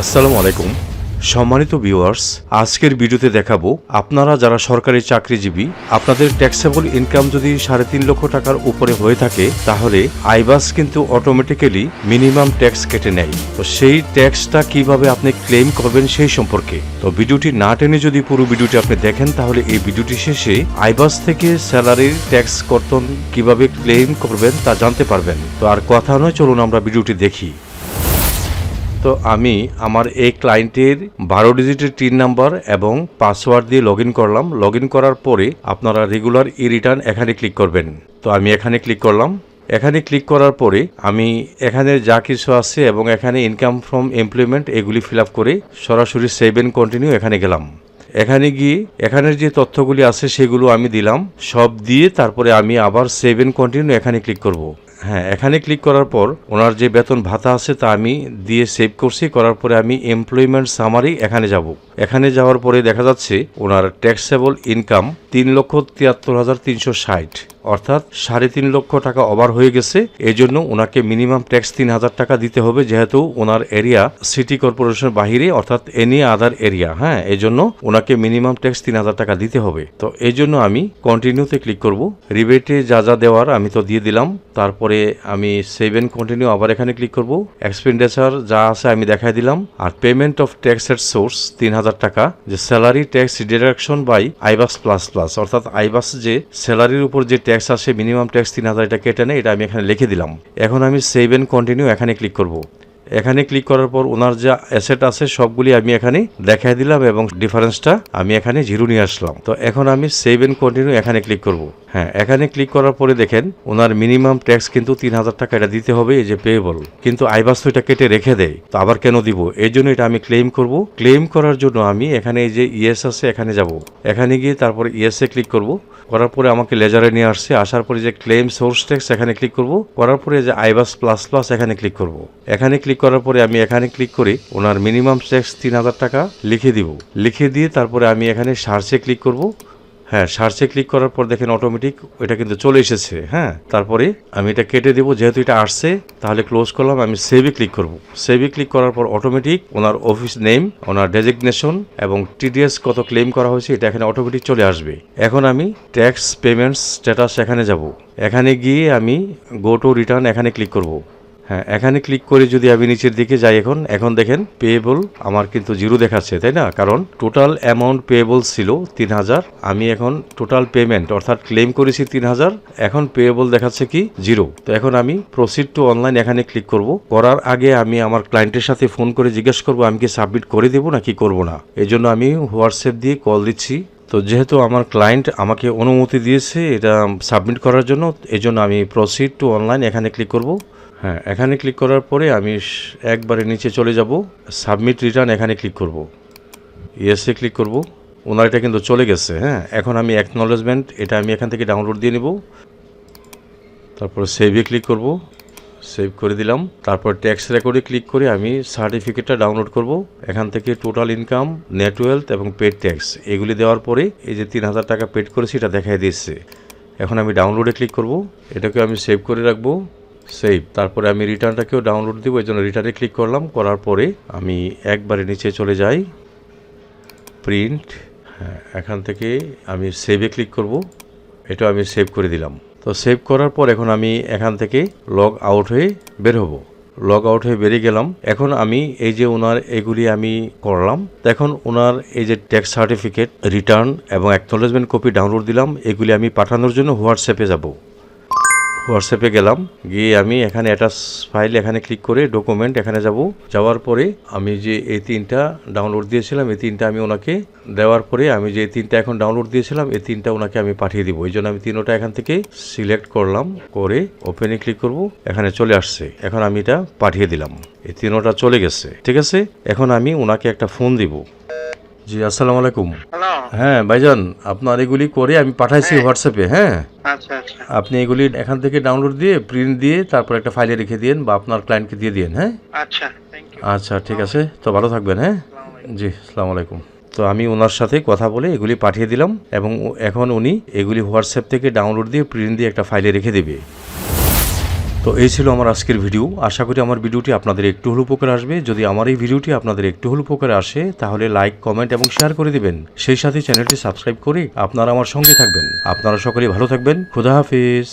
আসসালামু আলাইকুম। সম্মানিত ভিউয়ার্স, আজকের ভিডিওতে দেখাবো আপনারা যারা সরকারি চাকরিজীবী, আপনাদের ট্যাক্সেবল ইনকাম যদি সাড়ে তিন লক্ষ টাকার উপরে হয়ে থাকে, তাহলে আইবাস কিন্তু অটোমেটিক্যালি মিনিমাম ট্যাক্স কেটে নেয়। তো সেই ট্যাক্সটা কীভাবে আপনি ক্লেম করবেন সেই সম্পর্কে। তো ভিডিওটি না টেনে যদি পুরো ভিডিওটি আপনি দেখেন, তাহলে এই ভিডিওটি শেষে আইবাস থেকে স্যালারির ট্যাক্স কর্তন কীভাবে ক্লেম করবেন তা জানতে পারবেন। তো আর কথা নয়, চলুন আমরা ভিডিওটি দেখি। আমি আমার এই ক্লায়েন্টের বারো ডিজিটের টিন নাম্বার এবং পাসওয়ার্ড দিয়ে লগ করলাম। লগ করার পরে আপনারা রেগুলার ই রিটার্ন এখানে ক্লিক করবেন। তো আমি এখানে ক্লিক করলাম। এখানে ক্লিক করার পরে আমি এখানে যা কিছু আছে এবং এখানে ইনকাম ফ্রম এমপ্লয়মেন্ট এগুলি ফিল করে সরাসরি সেভ কন্টিনিউ এখানে গেলাম। এখানে গিয়ে এখানের যে তথ্যগুলি আছে সেগুলো আমি দিলাম। সব দিয়ে তারপরে আমি আবার সেভ কন্টিনিউ এখানে ক্লিক করব। হ্যাঁ এখানে ক্লিক করার পর ওনার যে বেতন ভাতা আছে তা আমি দিয়ে সেভ করছি। করার পরে আমি এমপ্লয়মেন্ট সামারি এখানে যাব। এখানে যাওয়ার পরে দেখা যাচ্ছে ওনার ট্যাক্সেবল ইনকাম তিন লক্ষ তিয়াত্তর হাজার তিনশো ষাট। অর্থাৎ সাড়ে তিন লক্ষ টাকা ওভার হয়ে গেছে। এই জন্য ওনাকে মিনিমাম ট্যাক্স তিন হাজার টাকা দিতে হবে, যেহেতু ওনার এরিয়া সিটি কর্পোরেশনের বাহিরে, অর্থাৎ এনি আদার এরিয়া হ্যাঁ? এই জন্য ওনাকে মিনিমাম ট্যাক্স তিন হাজার টাকা দিতে হবে। তো এই জন্য আমি কন্টিনিউতে ক্লিক করব। রিবেটে যা যা দেওয়ার আমি তো দিয়ে দিলাম। তারপরে আমি সেভ এন্ড কন্টিনিউ আবার এখানে ক্লিক করব। এক্সপেন্ডিচার যা আছে আমি দেখাই দিলাম। আর পেমেন্ট অফ ট্যাক্স এর সোর্স তিন হাজার টাকা, যে salary tax deduction by আইবাস plus plus অর্থাৎ আইবাস যে স্যালারির উপর যে ট্যাক্স আসে মিনিমাম ট্যাক্স তিন হাজার এটা কেটে নেয় এটা আমি এখানে লিখে দিলাম। এখন আমি সেভ এন্ড কন্টিনিউ এখানে ক্লিক করব। এখানে ক্লিক করার পর ওনার যা অ্যাসেট আছে, সবগুলি আমি এখানে দেখাই দিলাম এবং ডিফারেন্সটা আমি এখানে জিরো নিয়ে আসলাম। তো এখন আমি সেভ এন্ড কন্টিনিউ এখানে ক্লিক করব। হ্যাঁ এখানে ক্লিক করার পরে দেখেন, ওনার মিনিমাম ট্যাক্স কিন্তু তিন হাজার টাকা এটা দিতে হবে, এই যে পেয়েবল কিন্তু আইবাস তো এটা কেটে রেখে দেয়, তো আবার কেন দিব? এই জন্য এটা আমি ক্লেম করব। ক্লেম করার জন্য আমি এখানে এই যে ইএস আছে, এখানে যাব। এখানে গিয়ে তারপরে ইএস এ ক্লিক করব। করার পরে আমাকে লেজারে নিয়ে আসছে, আসার পরে যে ক্লেম সোর্স ট্যাক্স এখানে ক্লিক করব। করার পরে যে আইবাস প্লাস প্লাস এখানে ক্লিক করব। এখানে ক্লিক করার পরে আমি এখানে ক্লিক করে ওনার মিনিমাম ট্যাক্স তিন হাজার টাকা লিখে দিব। লিখে দিয়ে তারপরে আমি এখানে সার্চে ক্লিক করব। হ্যাঁ সার্চে ক্লিক করার পর দেখেন অটোমেটিক ওইটা কিন্তু চলে এসেছে হ্যাঁ? তারপরে আমি এটা কেটে দেবো, যেহেতু এটা আসছে, তাহলে ক্লোজ করলাম, আমি সেভে ক্লিক করব। সেভে ক্লিক করার পর automatic owner office name owner designation এবং টিডিএস কত ক্লেম করা হয়েছে, এটা এখানে অটোমেটিক চলে আসবে। এখন আমি ট্যাক্স পেমেন্টস স্ট্যাটাস এখানে যাব। এখানে গিয়ে আমি গো টু রিটার্ন এখানে ক্লিক করব। হ্যাঁ এখানে ক্লিক করে যদি আমি নিচের দিকে যাই এখন এখন দেখেন পেয়েবল আমার কিন্তু জিরো দেখাচ্ছে, তাই না? কারণ টোটাল অ্যামাউন্ট পেয়েবল ছিল তিন হাজার, আমি এখন টোটাল পেমেন্ট অর্থাৎ ক্লেম করেছি তিন হাজার, এখন পেয়েবল দেখাচ্ছে কি? জিরো তো এখন আমি প্রসিড টু অনলাইন এখানে ক্লিক করব। করার আগে আমি আমার ক্লায়েন্টের সাথে ফোন করে জিজ্ঞেস করব, আমি কি সাবমিট করে দেবো নাকি করব না? এই জন্য আমি হোয়াটসঅ্যাপ দিয়ে কল দিচ্ছি। তো যেহেতু আমার ক্লায়েন্ট আমাকে অনুমতি দিয়েছে এটা সাবমিট করার জন্য এই জন্য আমি প্রসিড টু অনলাইন এখানে ক্লিক করব। হ্যাঁ এখানে ক্লিক করার পরে আমি একবারে নিচে চলে যাব সাবমিট রিটার্ন এখানে ক্লিক করব। ইয়েসে ক্লিক করব। ওনার এটা কিন্তু চলে গেছে হ্যাঁ। এখন আমি অ্যাকনলেজমেন্ট এটা আমি এখান থেকে ডাউনলোড দিয়ে নেব। তারপরে সেভে ক্লিক করব। সেভ করে দিলাম। তারপর ট্যাক্স রেকর্ডে ক্লিক করে আমি সার্টিফিকেটটা ডাউনলোড করব। এখান থেকে টোটাল ইনকাম নেট ওয়েলথ এবং পেড ট্যাক্স এগুলি দেওয়ার পরে এই যে তিন হাজার টাকা পেড করেছি, এটা দেখাই দিচ্ছে। এখন আমি ডাউনলোডে ক্লিক করব। এটাকে আমি সেভ করে রাখব। সেভ তারপরে আমি রিটার্নটাকেও ডাউনলোড দিব এই জন্য রিটার্নে ক্লিক করলাম, করার পরে আমি একবারে নিচে চলে যাই প্রিন্ট হ্যাঁ এখান থেকে আমি সেভে ক্লিক করব এটা আমি সেভ করে দিলাম। তো সেভ করার পর এখন আমি এখান থেকে লগ আউট হয়ে বের হব। লগ আউট হয়ে বেরিয়ে গেলাম। এখন আমি এই যে ওনার এগুলি আমি করলাম এখন ওনার এই যে ট্যাক্স সার্টিফিকেট রিটার্ন এবং অ্যাকনোলেজমেন্ট কপি ডাউনলোড দিলাম, এগুলি আমি পাঠানোর জন্য হোয়াটসঅ্যাপে যাব। হোয়াটসঅ্যাপে গেলাম, গিয়ে আমি এখানে অ্যাটাচ ফাইল এখানে ক্লিক করে ডকুমেন্ট এখানে যাব। যাওয়ার পরে আমি যে এই তিনটা ডাউনলোড দিয়েছিলাম, এই তিনটা আমি ওনাকে দেওয়ার পরে আমি যে তিনটা এখন ডাউনলোড দিয়েছিলাম, এই তিনটা ওনাকে আমি পাঠিয়ে দিব। এই জন্য আমি তিনোটা এখান থেকে সিলেক্ট করলাম, করে ওপেনে ক্লিক করব, এখানে চলে আসছে। এখন আমি এটা পাঠিয়ে দিলাম। এই তিনোটা চলে গেছে। ঠিক আছে? এখন আমি ওনাকে একটা ফোন দিব। জি আসসালামু আলাইকুম। হ্যাঁ ভাইজান আপনার এগুলি করে আমি পাঠাইছি হোয়াটসঅ্যাপে হ্যাঁ? আচ্ছা আচ্ছা। আপনি এগুলি এখান থেকে ডাউনলোড দিয়ে প্রিন্ট দিয়ে তারপর একটা ফাইলে রেখে দিন বা আপনার ক্লায়েন্টকে দিয়ে দিন হ্যাঁ? আচ্ছা আচ্ছা ঠিক আছে। তো ভালো থাকবেন হ্যাঁ? জি আসসালামু আলাইকুম। তো আমি ওনার সাথে কথা বলে এগুলি পাঠিয়ে দিলাম এবং এখন উনি এগুলি হোয়াটসঅ্যাপ থেকে ডাউনলোড দিয়ে প্রিন্ট দিয়ে একটা ফাইলে রেখে দেবে। তো এই ছিল আমার আজকের ভিডিও। আশা করি আমার ভিডিওটি আপনাদের একটু হলো উপকার আসবে। যদি আমার এই ভিডিওটি আপনাদের একটু হলো উপকার আসে, তাহলে লাইক কমেন্ট এবং শেয়ার করে দিবেন। সেই সাথে চ্যানেলটি সাবস্ক্রাইব করে আপনারা আমার সঙ্গে থাকবেন। আপনারা সকলেই ভালো থাকবেন। খুদা হাফিজ।